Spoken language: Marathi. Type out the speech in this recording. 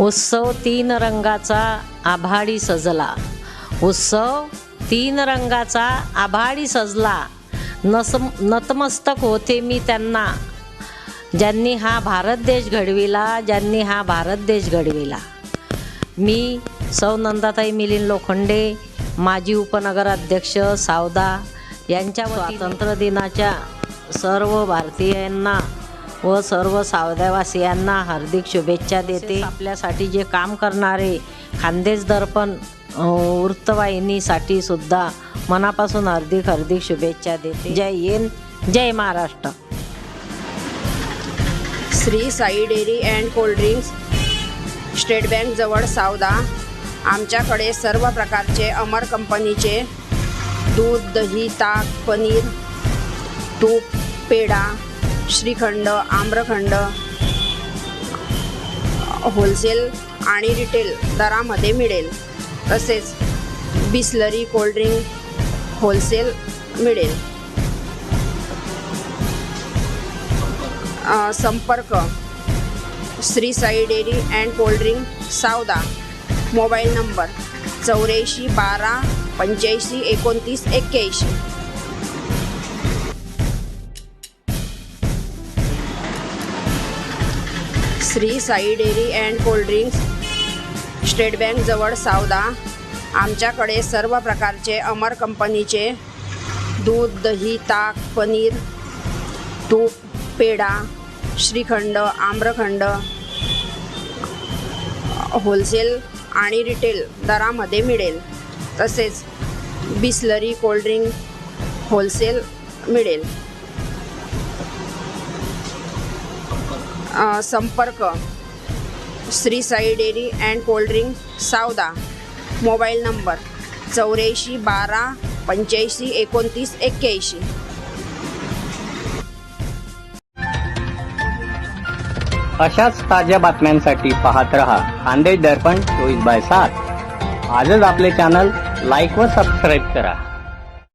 उत्सव तीन रंगाचा आभाळी सजला. उत्सव तीन रंगाचा आभाळी सजला. नस नतमस्तक होते मी त्यांना. ज्यांनी हा भारत देश घडविला ज्यांनी हा भारत देश घडविला. मी सौ नंदाताई मिलिंद लोखंडे माजी उपनगराध्यक्ष सावदा यांच्या स्वातंत्र्य दिनाच्या सर्व भारतीयांना व सर्व सावद्यावासियांना हार्दिक शुभेच्छा देते. आपल्यासाठी जे काम करणारे खानदेश दर्पण वृत्तवाहिनीसाठी सुद्धा मनापासून हार्दिक हार्दिक शुभेच्छा देते. जय हिंद जय Maharashtra. Shri Sai dairy and cold drinks state bank जवळ सावदा. आमच्याकडे सर्व प्रकारचे अमर कंपनीचे दूध दही ताक पनीर तूप पेढा श्रीखंड आम्रखंड होलसेल आणि रिटेल दरामध्ये मिळेल. तसेच बिस्लरी कोल्ड्रिंक होलसेल मिळेल. संपर्क. Shri Sai dairy and cold drink Savda. Mobile number चौऱ्याऐंशी बारा पंच्याऐंशी एकोणतीस एक्क्याऐंशी. Shri Sai dairy and cold drinks state बँकजवळ Savda. आमच्याकडे सर्व प्रकारचे अमर कंपनीचे दूध दही ताक पनीर तूप पेढा श्रीखंड आम्रखंड होलसेल आणि रिटेल दरामध्ये मिळेल. तसेच बिस्लरी कोल्ड्रिंक होलसेल मिळेल. संपर्क. Shri Sai dairy and cold drink Savda. Mobile number चौऱ्याऐंशी बारा पंच्याऐंशी एकोणतीस एक्क्याऐंशी. अशाच ताज्या बातम्यांसाठी पाहत रहा खानदेश दर्पण चोवीस बाय सात. आजच आपले चॅनल लाईक व सबस्क्राईब करा.